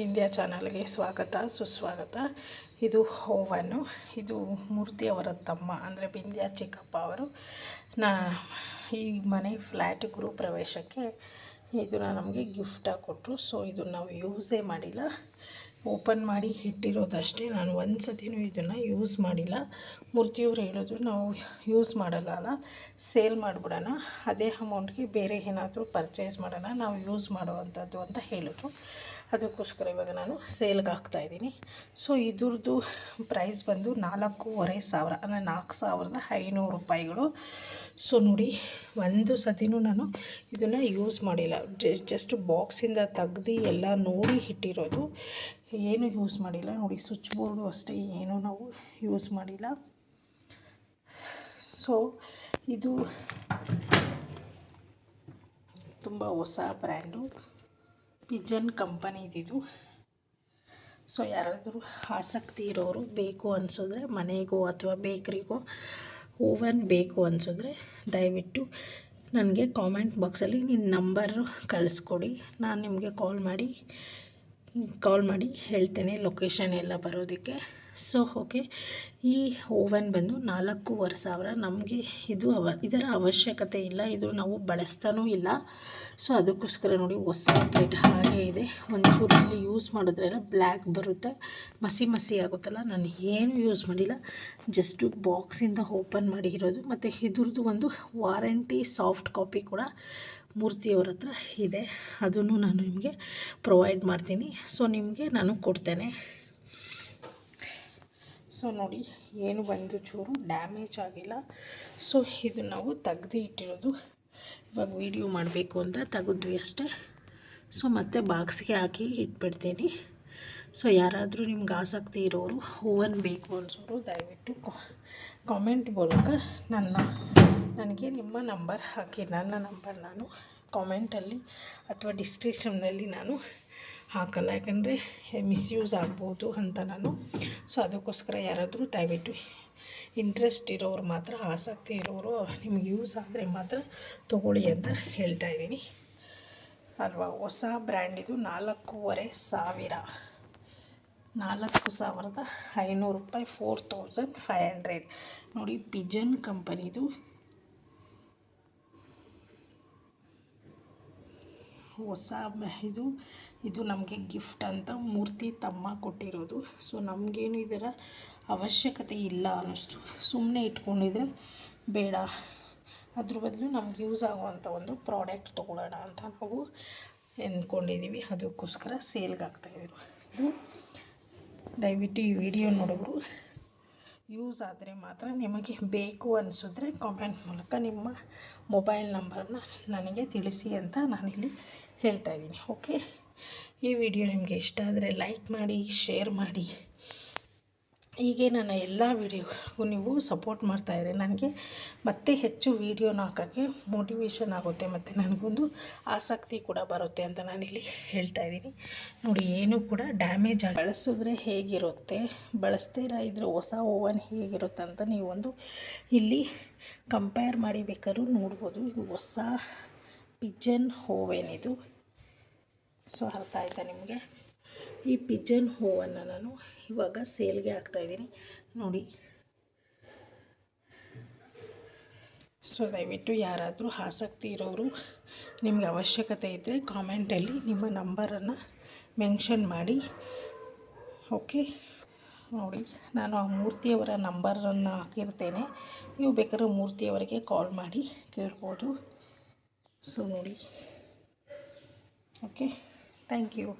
ವಿಂಧ್ಯ ಚಾನಲ್ಗೆ ಸ್ವಾಗತ, ಸುಸ್ವಾಗತ. ಇದು ಓವನು ಇದು ಮೂರ್ತಿ ಅವರ ತಮ್ಮ, ಅಂದರೆ ಬಿಂದ್ಯ ಚಿಕ್ಕಪ್ಪ ಅವರು. ನಾ, ಈ ಮನೆ ಫ್ಲ್ಯಾಟ್ ಗೃಹ ಪ್ರವೇಶಕ್ಕೆ ಇದನ್ನು ನಮಗೆ ಗಿಫ್ಟಾಗಿ ಕೊಟ್ಟರು ಸೊ ಇದು ನಾವು ಯೂಸೇ ಮಾಡಿಲ್ಲ. ಓಪನ್ ಮಾಡಿ ಇಟ್ಟಿರೋದಷ್ಟೇ. ನಾನು ಒಂದು ಸತಿನೂ ಇದನ್ನು ಯೂಸ್ ಮಾಡಿಲ್ಲ. ಮೂರ್ತಿಯವ್ರು ಹೇಳಿದ್ರು ನಾವು ಯೂಸ್ ಮಾಡಲ್ಲ ಅಲ್ಲ ಸೇಲ್ ಮಾಡಿಬಿಡೋಣ. ಅದೇ ಅಮೌಂಟ್ಗೆ ಬೇರೆ ಏನಾದರೂ ಪರ್ಚೇಸ್ ಮಾಡೋಣ. ನಾವು ಯೂಸ್ ಮಾಡುವಂಥದ್ದು ಅಂತ ಹೇಳಿದ್ರು. ಅದಕ್ಕೋಸ್ಕರ ಇವಾಗ ನಾನು ಸೇಲ್ಗೆ ಹಾಕ್ತಾಯಿದ್ದೀನಿ ಸೊ ಇದ್ರದ್ದು ಪ್ರೈಸ್ ಬಂದು ನಾಲ್ಕೂವರೆ ಸಾವಿರ, ಅಂದರೆ ನಾಲ್ಕು ಸಾವಿರದ ಐನೂರು ರೂಪಾಯಿಗಳು. ಸೊ ನೋಡಿ, ಒಂದು ಸತಿನೂ ನಾನು ಇದನ್ನು ಯೂಸ್ ಮಾಡಿಲ್ಲ. ಜಸ್ಟ್ ಬಾಕ್ಸಿಂದ ತೆಗ್ದು ಎಲ್ಲ ನೋಡಿ ಇಟ್ಟಿರೋದು. ಏನು ಯೂಸ್ ಮಾಡಿಲ್ಲ. ನೋಡಿ ಸ್ವಿಚ್ ಬೋರ್ಡು ಅಷ್ಟೇ, ಏನೂ ನಾವು ಯೂಸ್ ಮಾಡಿಲ್ಲ. ಸೊ ಇದು ತುಂಬ ಹೊಸ ಬ್ರ್ಯಾಂಡು ಪಿಜನ್ ಕಂಪನಿದಿದು ಸೊ ಯಾರಾದರೂ ಆಸಕ್ತಿ ಇರೋರು ಬೇಕು ಅನಿಸಿದ್ರೆ, ಮನೆಗೋ ಅಥವಾ ಬೇಕ್ರಿಗೋ ಓವನ್ ಬೇಕು ಅನಿಸಿದ್ರೆ ದಯವಿಟ್ಟು ನನಗೆ ಕಾಮೆಂಟ್ ಬಾಕ್ಸಲ್ಲಿ ನಿನ್ನ ನಂಬರು ಕಳಿಸ್ಕೊಡಿ. ನಾನು ನಿಮಗೆ ಕಾಲ್ ಮಾಡಿ ಕಾಲ್ ಮಾಡಿ ಹೇಳ್ತೇನೆ ಲೊಕೇಶನ್ ಎಲ್ಲ ಬರೋದಕ್ಕೆ. ಸೊ ಓಕೆ ಈ ಓವನ್ ಬಂದು ನಾಲ್ಕೂವರೆ ಸಾವಿರ. ನಮಗೆ ಇದು ಅವ, ಇದರ ಅವಶ್ಯಕತೆ ಇಲ್ಲ. ಇದು ನಾವು ಬಳಸ್ತಾನೂ ಇಲ್ಲ. ಸೊ, ಅದಕ್ಕೋಸ್ಕರ ನೋಡಿ ಹೊಸ ಪ್ಲೇಟ್ ಹಾಗೇ ಇದೆ. ಒಂಚೂರು ಇಲ್ಲಿ ಯೂಸ್ ಮಾಡಿದ್ರೆಲ್ಲ ಬ್ಲ್ಯಾಕ್ ಬರುತ್ತೆ. ಮಸಿ ಮಸಿ ಆಗುತ್ತಲ್ಲ. ನಾನು ಏನು ಯೂಸ್ ಮಾಡಿಲ್ಲ. ಜಸ್ಟು ಬಾಕ್ಸಿಂದ ಓಪನ್ ಮಾಡಿರೋದು. ಮತ್ತು ಇದ್ರದ್ದು ಒಂದು ವಾರಂಟಿ ಸಾಫ್ಟ್ ಕಾಪಿ ಕೂಡ ಮೂರ್ತಿಯವ್ರ ಹತ್ರ ಇದೆ. ಅದನ್ನು ನಾನು ನಿಮಗೆ ಪ್ರೊವೈಡ್ ಮಾಡ್ತೀನಿ. ಸೊ ನಿಮಗೆ ನಾನು ಕೊಡ್ತೇನೆ. ಸೊ ನೋಡಿ, ಏನು ಬಂದು ಚೂರು ಡ್ಯಾಮೇಜ್ ಆಗಿಲ್ಲ. ಸೊ ಇದು ನಾವು ತೆಗ್ದು ಇಟ್ಟಿರೋದು. ಇವಾಗ ವೀಡಿಯೋ ಮಾಡಬೇಕು ಅಂತ ತೆಗೆದ್ವಿ ಅಷ್ಟೇ. ಸೊ ಮತ್ತೆ ಬಾಕ್ಸ್ಗೆ ಹಾಕಿ ಇಟ್ಬಿಡ್ತೀನಿ. ಸೊ ಯಾರಾದರೂ ನಿಮ್ಗೆ ಆಸಕ್ತಿ ಇರೋರು ಹೂವನ್ನು ಬೇಕು ಅನ್ಸೋರು ದಯವಿಟ್ಟು ಕಾಮೆಂಟ್ ಮೂಲಕ ನನ್ನ, ನನಗೆ ನಿಮ್ಮ ನಂಬರ್ ಹಾಕಿ, ನನ್ನ ನಂಬರ್ ನಾನು ಕಾಮೆಂಟಲ್ಲಿ ಅಥವಾ ಡಿಸ್ಕ್ರಿಪ್ಷನ್ನಲ್ಲಿ ನಾನು ಹಾಕಲ್ಲ. ಯಾಕಂದರೆ ಮಿಸ್ಯೂಸ್ ಆಗ್ಬೋದು ಅಂತ ನಾನು. ಸೊ ಅದಕ್ಕೋಸ್ಕರ ಯಾರಾದರೂ ದಯವಿಟ್ಟು ಇಂಟ್ರೆಸ್ಟ್ ಇರೋರು ಮಾತ್ರ, ಆಸಕ್ತಿ ಇರೋರು ನಿಮ್ಗೆ ಯೂಸ್ ಆದರೆ ಮಾತ್ರ ತೊಗೊಳ್ಳಿ ಅಂತ ಹೇಳ್ತಾ ಇದ್ದೀನಿ. ಅಲ್ವಾ? ಹೊಸ ಬ್ರ್ಯಾಂಡಿದು ನಾಲ್ಕೂವರೆ ಸಾವಿರ. ನಾಲ್ಕು ಸಾವಿರದ ಐನೂರು ರೂಪಾಯಿ ಫೋರ್ ತೌಸಂಡ್ ಫೈವ್ ಹಂಡ್ರೆಡ್ ನೋಡಿ ಪಿಜನ್ ಕಂಪನಿದು ಹೊಸ ಇದು ಇದು ನಮಗೆ ಗಿಫ್ಟ್ ಅಂತ ಮೂರ್ತಿ ತಮ್ಮ ಕೊಟ್ಟಿರೋದು. ಸೊ ನಮಗೇನು ಇದರ ಅವಶ್ಯಕತೆ ಇಲ್ಲ ಅನ್ನಿಸ್ತು ಸುಮ್ಮನೆ ಇಟ್ಕೊಂಡಿದ್ರೆ ಬೇಡ. ಅದ್ರ ಬದಲು ನಮ್ಗೆ ಯೂಸ್ ಆಗುವಂಥ ಒಂದು ಪ್ರಾಡಕ್ಟ್ ತೊಗೊಳ್ಳೋಣ ಅಂತ ನಾವು ಅಂದ್ಕೊಂಡಿದ್ದೀವಿ ಅದಕ್ಕೋಸ್ಕರ ಸೇಲ್ಗೆ ಆಗ್ತಾಯಿದ್ರು ಇದು ದಯವಿಟ್ಟು ಈ ವಿಡಿಯೋ ನೋಡಿದ್ರು ಯೂಸ್ ಆದರೆ ಮಾತ್ರ ನಿಮಗೆ ಬೇಕು ಅನಿಸಿದ್ರೆ ಕಾಮೆಂಟ್ ಮೂಲಕ ನಿಮ್ಮ ಮೊಬೈಲ್ ನಂಬರ್ನ ನನಗೆ ತಿಳಿಸಿ ಅಂತ ನಾನಿಲ್ಲಿ ಹೇಳ್ತಾ ಇದ್ದೀನಿ, ಓಕೆ? ಈ ವಿಡಿಯೋ ನಿಮಗೆ ಇಷ್ಟ ಆದರೆ ಲೈಕ್ ಮಾಡಿ ಶೇರ್ ಮಾಡಿ. ಹೀಗೆ ನನ್ನ ಎಲ್ಲ ವಿಡಿಯೋಗೂ ನೀವು ಸಪೋರ್ಟ್ ಮಾಡ್ತಾಯಿದ್ರೆ ನನಗೆ ಮತ್ತೆ ಹೆಚ್ಚು ವೀಡಿಯೋನ ಹಾಕೋಕ್ಕೆ ಮೋಟಿವೇಶನ್ ಆಗುತ್ತೆ ಮತ್ತು ನನಗೊಂದು ಆಸಕ್ತಿ ಕೂಡ ಬರುತ್ತೆ ಅಂತ ನಾನಿಲ್ಲಿ ಹೇಳ್ತಾ ಇದ್ದೀನಿ. ನೋಡಿ, ಏನು ಕೂಡ ಡ್ಯಾಮೇಜ್ ಆಗಿ ಬಳಸಿದ್ರೆ ಹೇಗಿರುತ್ತೆ ಬಳಸ್ತೀರಾ ಇದ್ರೆ ಹೊಸ ಓವನ್ ಹೇಗಿರುತ್ತೆ ಅಂತ ನೀವೊಂದು ಇಲ್ಲಿ ಕಂಪೇರ್ ಮಾಡಿ ಬೇಕಾದ್ರೂ ನೋಡ್ಬೋದು. ಇದು ಹೊಸ ಪಿಜನ್ ಓವೆನ್ ಇದು. ಸೊ ಅರ್ಥ ಆಯ್ತಾ ನಿಮಗೆ? ಈ ಪಿಜನ್ ಹೂವನ್ನು ನಾನು ಇವಾಗ ಸೇಲ್ಗೆ ಹಾಕ್ತಾಯಿದ್ದೀನಿ ನೋಡಿ. ಸೊ ದಯವಿಟ್ಟು ಯಾರಾದರೂ ಆಸಕ್ತಿ ಇರೋರು ನಿಮಗೆ ಅವಶ್ಯಕತೆ ಇದ್ದರೆ ಕಾಮೆಂಟಲ್ಲಿ ನಿಮ್ಮ ನಂಬರನ್ನು ಮೆನ್ಷನ್ ಮಾಡಿ. ಓಕೆ ನೋಡಿ, ನಾನು ಆ ಮೂರ್ತಿಯವರ ನಂಬರನ್ನು ಹಾಕಿರ್ತೇನೆ. ನೀವು ಬೇಕಾದ್ರೆ ಮೂರ್ತಿಯವರಿಗೆ ಕಾಲ್ ಮಾಡಿ ಕೇಳ್ಬೋದು. ಸೊ ನೋಡಿ. Okay Thank you.